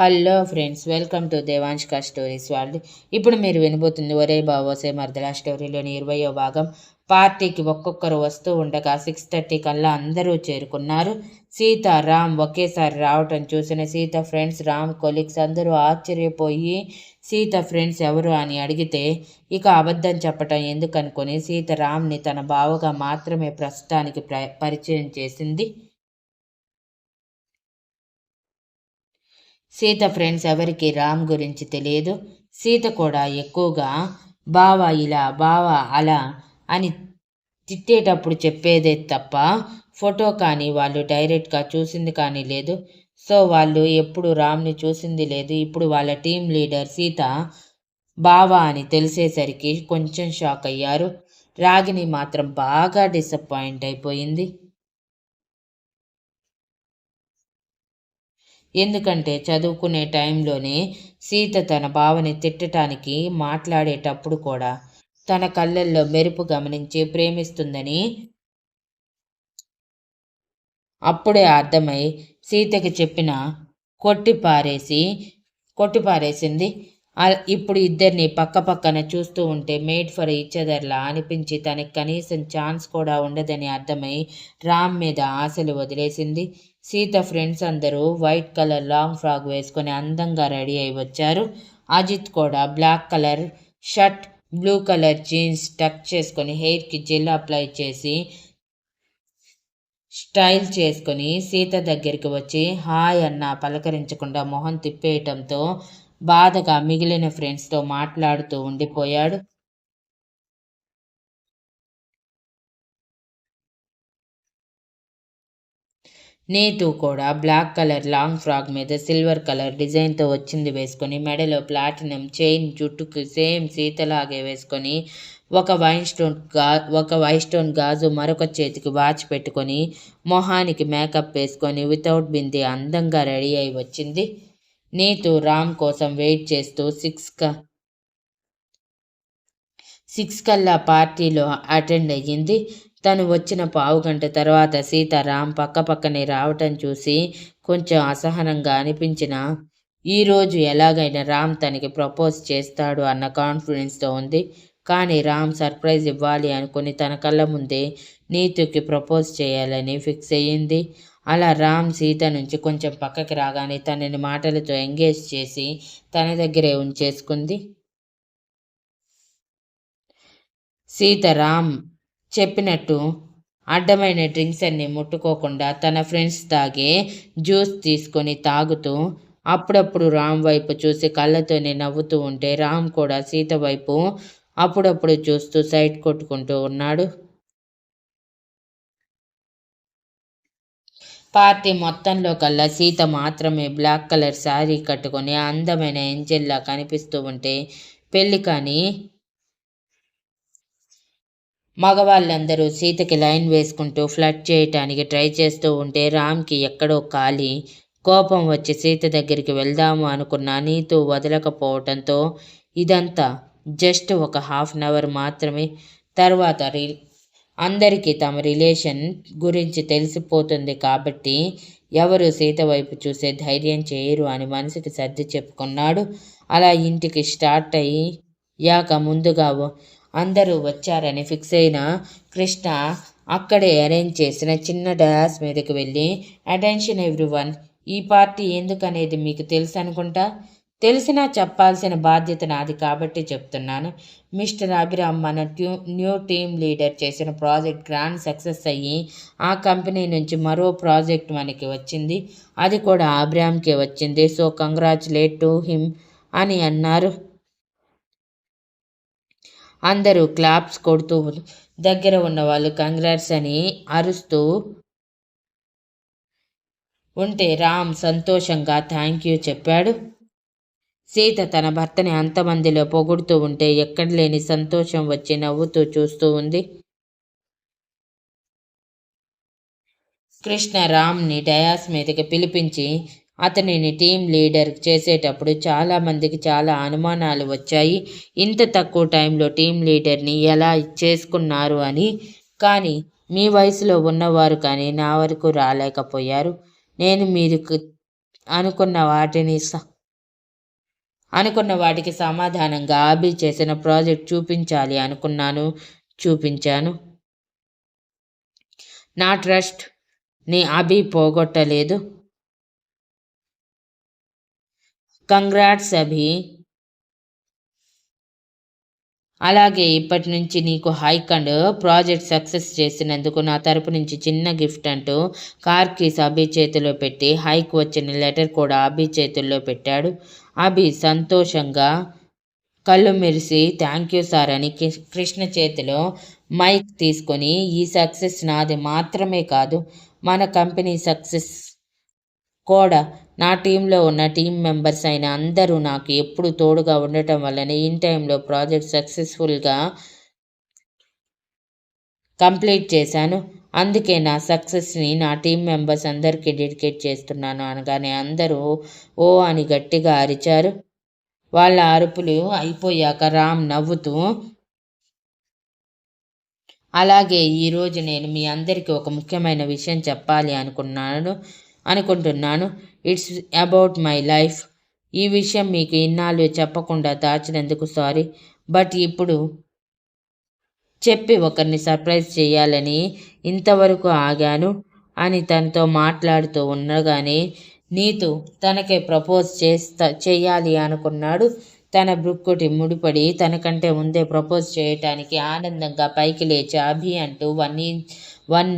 Hello friends welcome to దేవాంష్క stories వాళ్ళు ఇప్పుడు మీరు వినబోతుంది ఒరే బావోసే మర్దల స్టోరీలోని ఇరవయో భాగం. పార్టీకి ఒక్కొక్కరు వస్తూ ఉండగా సిక్స్ థర్టీ కల్లా అందరూ చేరుకున్నారు. సీత రామ్ ఒకేసారి రావటం చూసిన సీత ఫ్రెండ్స్ రామ్ కొలీగ్స్ అందరూ ఆశ్చర్యపోయి సీత ఫ్రెండ్స్ ఎవరు అని అడిగితే ఇక అబద్ధం చెప్పటం ఎందుకనుకొని సీత రామ్ని తన బావగా మాత్రమే ప్రస్తుతానికి పరిచయం చేసింది. సీత ఫ్రెండ్స్ ఎవరికి రామ్ గురించి తెలియదు. సీత కూడా ఎక్కువగా బావా ఇలా బావా అలా అని తిట్టేటప్పుడు చెప్పేదే తప్ప ఫోటో కానీ వాళ్ళు డైరెక్ట్గా చూసింది కానీ లేదు. సో వాళ్ళు ఎప్పుడు రామ్ని చూసింది లేదు. ఇప్పుడు వాళ్ళ టీం లీడర్ సీత బావా అని తెలిసేసరికి కొంచెం షాక్ అయ్యారు. రాగిని మాత్రం బాగా డిసప్పాయింట్ అయిపోయింది. ఎందుకంటే చదువుకునే టైంలోనే సీత తన బావని తిట్టటానికి మాట్లాడేటప్పుడు కూడా తన కళ్ళల్లో మెరుపు గమనించి ప్రేమిస్తుందని అప్పుడే అర్థమై సీతకి చెప్పిన కొట్టి పారేసి ఇప్పుడు ఇద్దరిని పక్క పక్కన చూస్తూ ఉంటే మేడ్ ఫర్ ఈచ్ అనిపించి తనకి కనీసం ఛాన్స్ కూడా ఉండదని అర్థమై రామ్ మీద ఆశలు వదిలేసింది. సీత ఫ్రెండ్స్ అందరూ వైట్ కలర్ లాంగ్ ఫ్రాక్ వేసుకొని అందంగా రెడీ అయి వచ్చారు. అజిత్ కూడా black colour shirt blue colour jeans tuck చేసుకొని హెయిర్కి జెల్ అప్లై చేసి స్టైల్ చేసుకొని సీత దగ్గరికి వచ్చి హాయ్ అన్న పలకరించకుండా మొహం తిప్పేయటంతో బాధగా మిగిలిన ఫ్రెండ్స్తో మాట్లాడుతూ ఉండిపోయాడు. నీతు కూడా బ్లాక్ కలర్ లాంగ్ ఫ్రాక్ మీద సిల్వర్ కలర్ డిజైన్తో వచ్చింది వేసుకొని మెడలో ప్లాటినం చైన్ జుట్టుకు సేమ్ సీతలాగే వేసుకొని ఒక వైన్ స్టోన్గా ఒక వైట్ స్టోన్ గాజు మరొక చేతికి వాచ్ పెట్టుకొని మొహానికి మేకప్ వేసుకొని వితౌట్ బింది అందంగా రెడీ అయి వచ్చింది. నీతు రామ్ కోసం వెయిట్ చేస్తూ సిక్స్ క సిక్స్ కల్లా పార్టీలో అటెండ్ అయ్యింది. తను వచ్చిన పావు గంట తర్వాత సీతారాం పక్క పక్కనే రావటం చూసి కొంచెం అసహనంగా అనిపించిన ఈరోజు ఎలాగైనా రామ్ తనకి ప్రపోజ్ చేస్తాడు అన్న కాన్ఫిడెన్స్తో ఉంది. కానీ రామ్ సర్ప్రైజ్ ఇవ్వాలి అనుకుని తన కళ్ళ ముందే నీతుకి ప్రపోజ్ చేయాలని ఫిక్స్ అయ్యింది. అలా రామ్ సీత నుంచి కొంచెం పక్కకి రాగానే తనని మాటలతో ఎంగేజ్ చేసి తన దగ్గరే ఉంచేసుకుంది. సీత రామ్ చెప్పినట్టు అడ్డమైన డ్రింక్స్ అన్ని ముట్టుకోకుండా తన ఫ్రెండ్స్ తాగే జ్యూస్ తీసుకొని తాగుతూ అప్పుడప్పుడు రామ్ వైపు చూసి కళ్ళతోనే నవ్వుతూ ఉంటే రామ్ కూడా సీత వైపు అప్పుడప్పుడు చూస్తూ సైడ్ కొట్టుకుంటూ ఉన్నాడు. పార్టీ మొత్తంలో కల్లా సీత మాత్రమే బ్లాక్ కలర్ శారీ కట్టుకొని అందమైన ఏంజెల్లా కనిపిస్తూ ఉంటే పెళ్ళి కానీ మగవాళ్ళందరూ సీతకి లైన్ వేసుకుంటూ ఫ్లడ్ చేయటానికి ట్రై చేస్తూ ఉంటే రామ్కి ఎక్కడో ఖాళీ కోపం వచ్చి సీత దగ్గరికి వెళ్దాము అనుకున్న నీతో వదలకపోవటంతో ఇదంతా జస్ట్ ఒక హాఫ్ అన్ అవర్ మాత్రమే. తర్వాత రీ అందరికీ తమ రిలేషన్ గురించి తెలిసిపోతుంది కాబట్టి ఎవరు సీత వైపు చూసే ధైర్యం చేయరు అని మనసుకి సర్ది చెప్పుకున్నాడు. అలా ఇంటికి స్టార్ట్ అయ్యి యాక ముందుగా అందరూ వచ్చారని ఫిక్స్ అయిన కృష్ణ అక్కడే అరేంజ్ చేసిన చిన్న డాస్ మీదకి వెళ్ళి అటెన్షన్ ఎవ్రీవన్ ఈ పార్టీ ఎందుకనేది మీకు తెలుసు అనుకుంటా తెలిసినా చెప్పాల్సిన బాధ్యత నాది కాబట్టి చెప్తున్నాను. మిస్టర్ అభిరామ్ మన ట్యూ న్యూ టీమ్ లీడర్ చేసిన ప్రాజెక్ట్ గ్రాండ్ సక్సెస్ అయ్యి ఆ కంపెనీ నుంచి మరో ప్రాజెక్ట్ మనకి వచ్చింది. అది కూడా అభిరామ్కే వచ్చింది. సో కంగ్రాచులేట్ టు హిమ్ అని అన్నారు. అందరూ క్లాప్స్ కొడుతూ దగ్గర ఉన్న వాళ్ళు కంగ్రాట్స్ అని అరుస్తూ ఉంటే రామ్ సంతోషంగా థ్యాంక్ యూ చెప్పాడు. సీత తన భర్తని అంతమందిలో పొగుడుతూ ఉంటే ఎక్కడ లేని సంతోషం వచ్చి నవ్వుతూ చూస్తూ ఉంది. కృష్ణ రామ్ని డయాస్ మీదకి పిలిపించి అతనిని టీం లీడర్ చేసేటప్పుడు చాలామందికి చాలా అనుమానాలు వచ్చాయి. ఇంత తక్కువ టైంలో టీం లీడర్ని ఎలా చేసుకున్నారు అని. కానీ మీ వయసులో ఉన్నవారు కానీ నా వరకు రాలేకపోయారు. నేను మీరు అనుకున్న వాటిని అనుకున్న వాటికి సమాధానంగా ఆబీ చేసిన ప్రాజెక్ట్ చూపించాలి అనుకున్నాను. చూపించాను. నా ట్రస్ట్ నీ అభి పోగొట్టలేదు. కంగ్రాట్స్ అభి. అలాగే ఇప్పటి నుంచి నీకు హైక్ అండ్ ప్రాజెక్ట్ సక్సెస్ చేసినందుకు నా తరపు నుంచి చిన్న గిఫ్ట్ అంటూ కార్ కీస్ అభి చేతిలో పెట్టి హైక్ వచ్చిన లెటర్ కూడా అభి చేతుల్లో పెట్టాడు. అభి సంతోషంగా కళ్ళు మెరిసి థ్యాంక్ యూ సార్ అని కృష్ణ చేతిలో మైక్ తీసుకొని ఈ సక్సెస్ నాది మాత్రమే కాదు మన కంపెనీ సక్సెస్ కూడా నా టీంలో ఉన్న టీం మెంబర్స్ అయిన అందరూ నాకు ఎప్పుడు తోడుగా ఉండటం వల్లనే ఇన్ టైంలో ప్రాజెక్ట్ సక్సెస్ఫుల్గా కంప్లీట్ చేశాను. అందుకే నా సక్సెస్ని నా టీం మెంబర్స్ అందరికీ డెడికేట్ చేస్తున్నాను అనగానే అందరూ ఓ అని గట్టిగా అరిచారు. వాళ్ళ అరుపులు అయిపోయాక రామ్ నవ్వుతూ అలాగే ఈరోజు నేను మీ అందరికీ ఒక ముఖ్యమైన విషయం చెప్పాలి అనుకున్నాను. అనుకుంటున్నాను. ఇట్స్ అబౌట్ మై లైఫ్ ఈ విషయం మీకు ఇన్నాళ్ళు చెప్పకుండా దాచినందుకు సారీ బట్ ఇప్పుడు చెప్పి ఒకరిని సర్ప్రైజ్ చేయాలని ఇంతవరకు ఆగాను అని తనతో మాట్లాడుతూ ఉండగానే నీతు తనకే ప్రపోజ్ చేస్తా చేయాలి అనుకున్నాడు. తన బ్రుక్కుటి ముడిపడి తనకంటే ముందే ప్రపోజ్ చేయటానికి ఆనందంగా పైకి లేచి అభి అంటూ వన్ వన్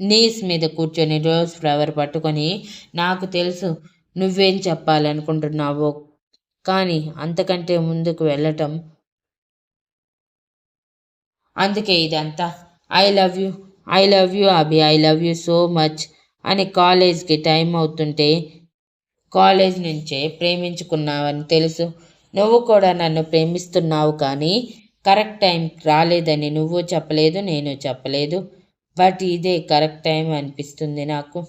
నీస్ మీద కూర్చొని రోజ్ ఫ్లవర్ పట్టుకొని నాకు తెలుసు నువ్వేం చెప్పాలనుకుంటున్నావో. కానీ అంతకంటే ముందుకు వెళ్ళటం. అందుకే ఇదంతా. I love you I love you Abhi I love you so much అని కాలేజ్కి టైం అవుతుంటే కాలేజ్ నుంచే ప్రేమించుకున్నావని తెలుసు. నువ్వు కూడా నన్ను ప్రేమిస్తున్నావు కానీ కరెక్ట్ టైం రాలేదని నువ్వు చెప్పలేదు నేను చెప్పలేదు. బట్ ఇదే కరెక్ట్ టైం అనిపిస్తుంది నాకు.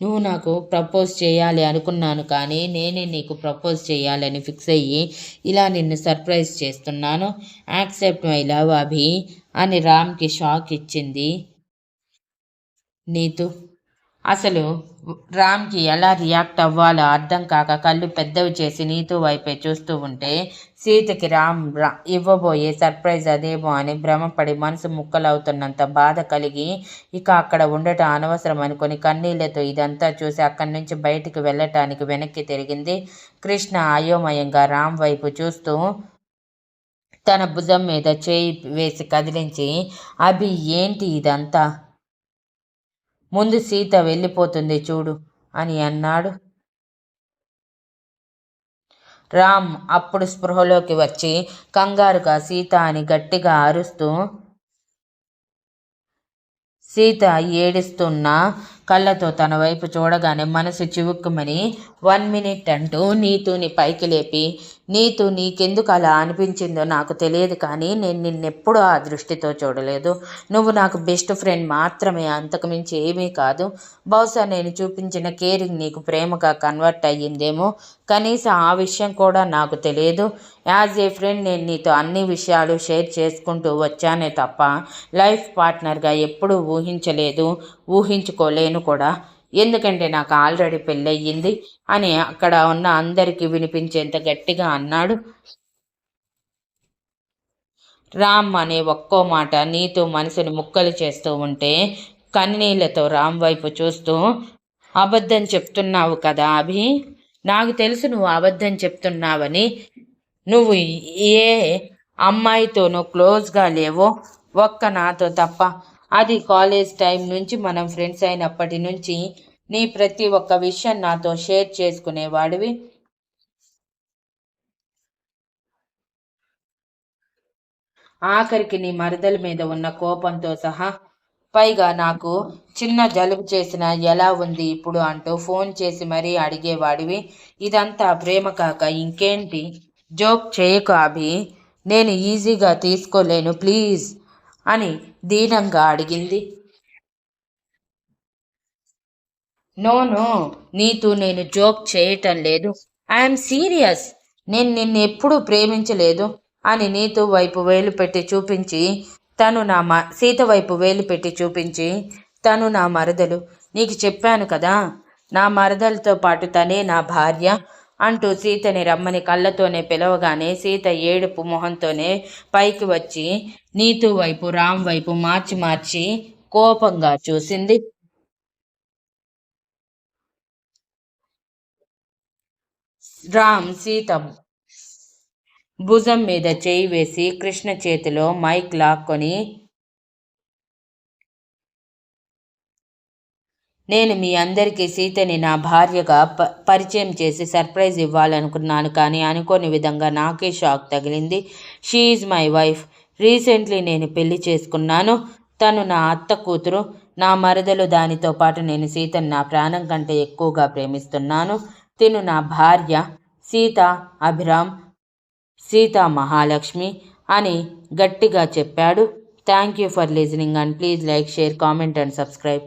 నువ్వు నాకు ప్రపోజ్ చేయాలి అనుకున్నాను కానీ నేనే నీకు ప్రపోజ్ చేయాలని ఫిక్స్ అయ్యి ఇలా నిన్ను సర్ప్రైజ్ చేస్తున్నాను. యాక్సెప్ట్ మై లవ్ అభి అని రామ్కి షాక్ ఇచ్చింది నీతు. అసలు రామ్కి ఎలా రియాక్ట్ అవ్వాలో అర్థం కాక కళ్ళు పెద్దవి చేసి నీతు వైపే చూస్తూ ఉంటే సీతకి రామ్ ఇవ్వబోయే సర్ప్రైజ్ అదేమో అని భ్రమపడి మనసు ముక్కలవుతున్నంత బాధ కలిగి ఇక అక్కడ ఉండటం అనవసరం అనుకుని కన్నీళ్ళతో ఇదంతా చూసి అక్కడి నుంచి బయటికి వెళ్ళటానికి వెనక్కి తిరిగింది కృష్ణ అయోమయంగా రామ్ వైపు చూస్తూ తన భుజం మీద చేయి వేసి కదిలించి అభి ఏంటి ఇదంతా? ముందు సీత వెళ్ళిపోతుంది చూడు అని అన్నాడు. రామ్ అప్పుడు స్పృహలోకి వచ్చి కంగారుగా సీత అని గట్టిగా అరుస్తూ సీత ఏడుస్తున్నా కళ్ళతో తన వైపు చూడగానే మనసు చివుక్కుమని వన్ మినిట్ అంటూ నీతుని పైకి లేపి నీతు నీకెందుకు అలా అనిపించిందో నాకు తెలియదు కానీ నేను నిన్నెప్పుడూ ఆ దృష్టితో చూడలేదు. నువ్వు నాకు బెస్ట్ ఫ్రెండ్ మాత్రమే అంతకుమించి ఏమీ కాదు. బహుశా నేను చూపించిన కేరింగ్ నీకు ప్రేమగా కన్వర్ట్ అయ్యిందేమో. కనీసం ఆ విషయం కూడా నాకు తెలియదు. యాజ్ ఏ ఫ్రెండ్ నేను నీతో అన్ని విషయాలు షేర్ చేసుకుంటూ వచ్చానే తప్ప లైఫ్ పార్ట్నర్గా ఎప్పుడూ ఊహించలేదు. ఊహించుకోలేను కూడా. ఎందుకంటే నాకు ఆల్రెడీ పెళ్ళయ్యింది అని అక్కడ ఉన్న అందరికీ వినిపించేంత గట్టిగా అన్నాడు. రామ్ అనే ఒక్కో మాట నీతో మనసుని ముక్కలు చేస్తూ ఉంటే కన్నీళ్ళతో రామ్ వైపు చూస్తూ అబద్ధం చెప్తున్నావు కదా అభి? నాకు తెలుసు నువ్వు అబద్ధం చెప్తున్నావని. నువ్వు ఏ అమ్మాయితోనూ క్లోజ్గా లేవో ఒక్క నాతో తప్ప అది కాలేజ్ టైం నుంచి మనం ఫ్రెండ్స్ అయినప్పటి నుంచి నీ ప్రతి ఒక్క విషయం నాతో షేర్ చేసుకునేవాడివి. ఆఖరికి నీ మరదల మీద ఉన్న కోపంతో సహా పైగా నాకు చిన్న జలుబు చేసిన ఎలా ఉంది ఇప్పుడు అంటూ ఫోన్ చేసి మరీ అడిగేవాడివి. ఇదంతా ప్రేమ కాక ఇంకేంటి? జోక్ చేయకు అభి. నేను ఈజీగా తీసుకోలేను. ప్లీజ్. అని దీనంగా అడిగింది. నోను నీతో నేను జోక్ చేయటం లేదు. ఐఎమ్ సీరియస్ నేను నిన్ను ఎప్పుడూ ప్రేమించలేదు అని నీతు వైపు వేలు పెట్టి చూపించి తను నా మ సీత వైపు వేలు పెట్టి చూపించి తను నా మరదలు నీకు చెప్పాను కదా నా మరదలతో పాటు తనే నా భార్య అంటూ సీతని రమ్మని కళ్ళతోనే పిలవగానే సీత ఏడుపు మొహంతోనే పైకి వచ్చి నీతు వైపు రామ్ వైపు మార్చి మార్చి కోపంగా చూసింది. రామ్ సీత భుజం మీద చేయి వేసి కృష్ణ చేతిలో మైక్ లాక్కొని నేను మీ అందరికీ సీతని నా భార్యగా ప పరిచయం చేసి సర్ప్రైజ్ ఇవ్వాలనుకున్నాను కానీ అనుకోని విధంగా నాకే షాక్ తగిలింది. She is my wife. రీసెంట్లీ నేను పెళ్ళి చేసుకున్నాను. తను నా అత్త కూతురు. నా మరదలు దానితో పాటు నేను సీతను నా ప్రాణం కంటే ఎక్కువగా ప్రేమిస్తున్నాను. తిను నా భార్య. సీత అభిరామ్. సీత మహాలక్ష్మి అని గట్టిగా చెప్పాడు. Thank you for listening and please like share comment and subscribe.